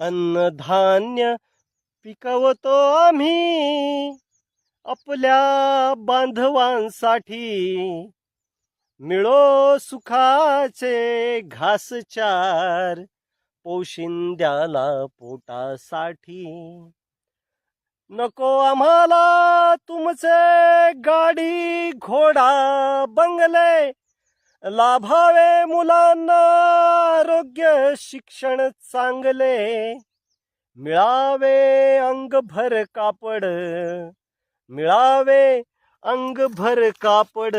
अन्नधान्य पिकवतो आम्ही आपल्या बांधवांसाठी. मिळो सुखाचे घासचार पोशिंद्याला पोटासाठी. नको आम्हाला तुमचे गाडी घोडा बंगले. लाभावे मुलांना आरोग्य शिक्षण चांगले. मिळावे अंगभर कापड. मिळावे अंगभर कापड.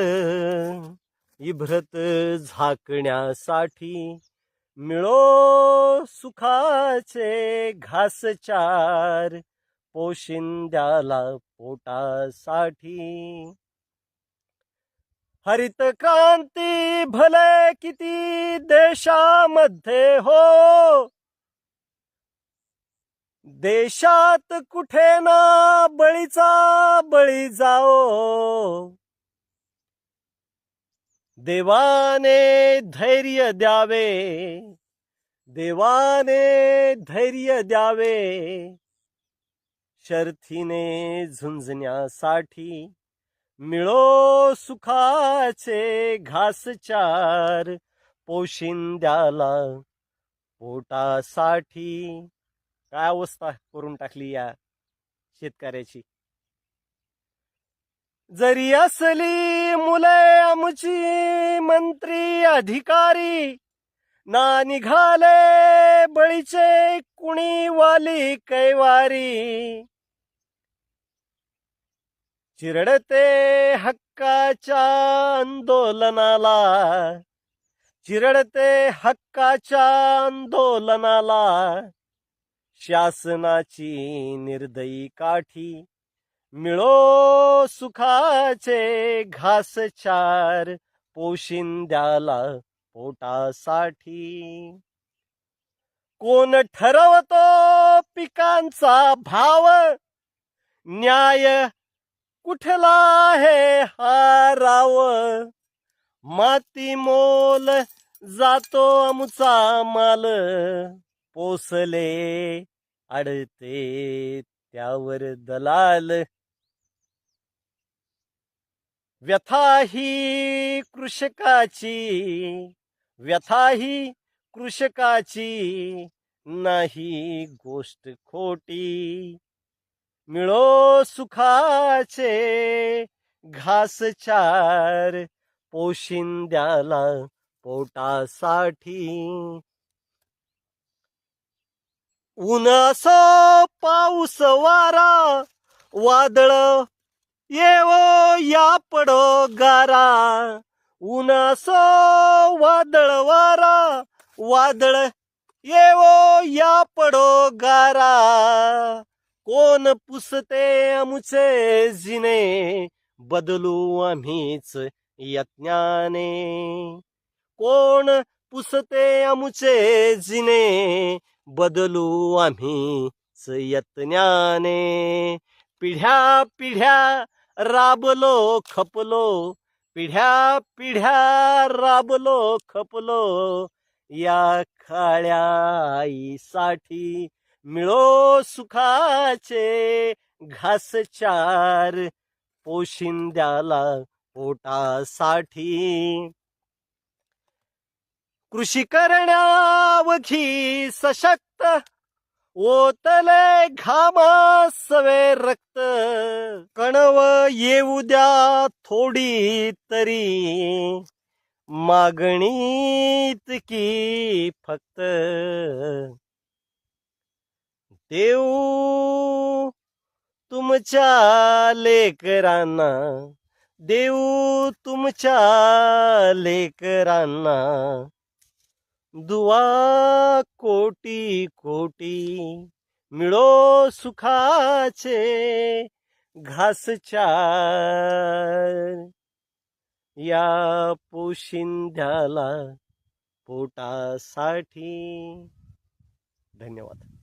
इभ्रत झाकण्यासाठी मिळो सुखाचे घासचार. पोशिंद्याला पोटासाठी हरित क्रांती भले किती देशामध्ये हो. देशात कुठे ना बळीचा बळी जाओ. देवाने धैर्य द्यावे. देवाने धैर्य द्यावे. शर्थीने झुंजण्यासाठी मिळो सुखाचे घासचार पोशिंद्याला. पोटासाठी काय अवस्था करून टाकली या शेतकऱ्याची? जरी असली मुले आमची मंत्री अधिकारी ना निघाले बळीचे कुणी वाली कैवारी. चिरडते हक्काच्या आंदोलनाला. चिरडते हक्काच्या आंदोलनाला. शासनाची निर्दयी काठी मिळो सुखाचे घासचार पोशिंद्याला पोटासाठी. कोण ठरवतो पिकांचा भाव? न्याय कुठला आहे हाराव माती मोल जातो आमचा माल. पोसले अडते त्यावर दलाल. व्यथा ही कृषकाची व्यथा ही कृषकाची नाही गोष्ट खोटी. मिळो सुखाचे घासचार पोशिंद्याला पोटासाठी. ऊन पाऊस वारा वादळ येवो या पडो गारा. ऊन वादळ वारा वादळ येवो या पडो गारा. कोण पुसते आमुचे जिने? बदलू आम्हीच यज्ञाने. कोण पुसते आमुचे जिने? बदलू आम्ही यत्न्याने पिढ्या पिढ्या राबलो खपलो. पिढ्या पिढ्या राबलो खपलो. या काळ्या आईसाठी मिळो सुखाचे घासचार पोशिंद्याला पोटासाठी. कृषी करण्यावघी सशक्त ओतले घामासवे रक्त. कणव येऊ द्या थोडी तरी. मागणीत की फक्त देऊ तुमच्या लेकरांना देऊ तुमच्या लेकरांना. दुआ कोटी कोटी मिळो सुखाचे घासचार या पोशिंद्याला पोटासाठी धन्यवाद.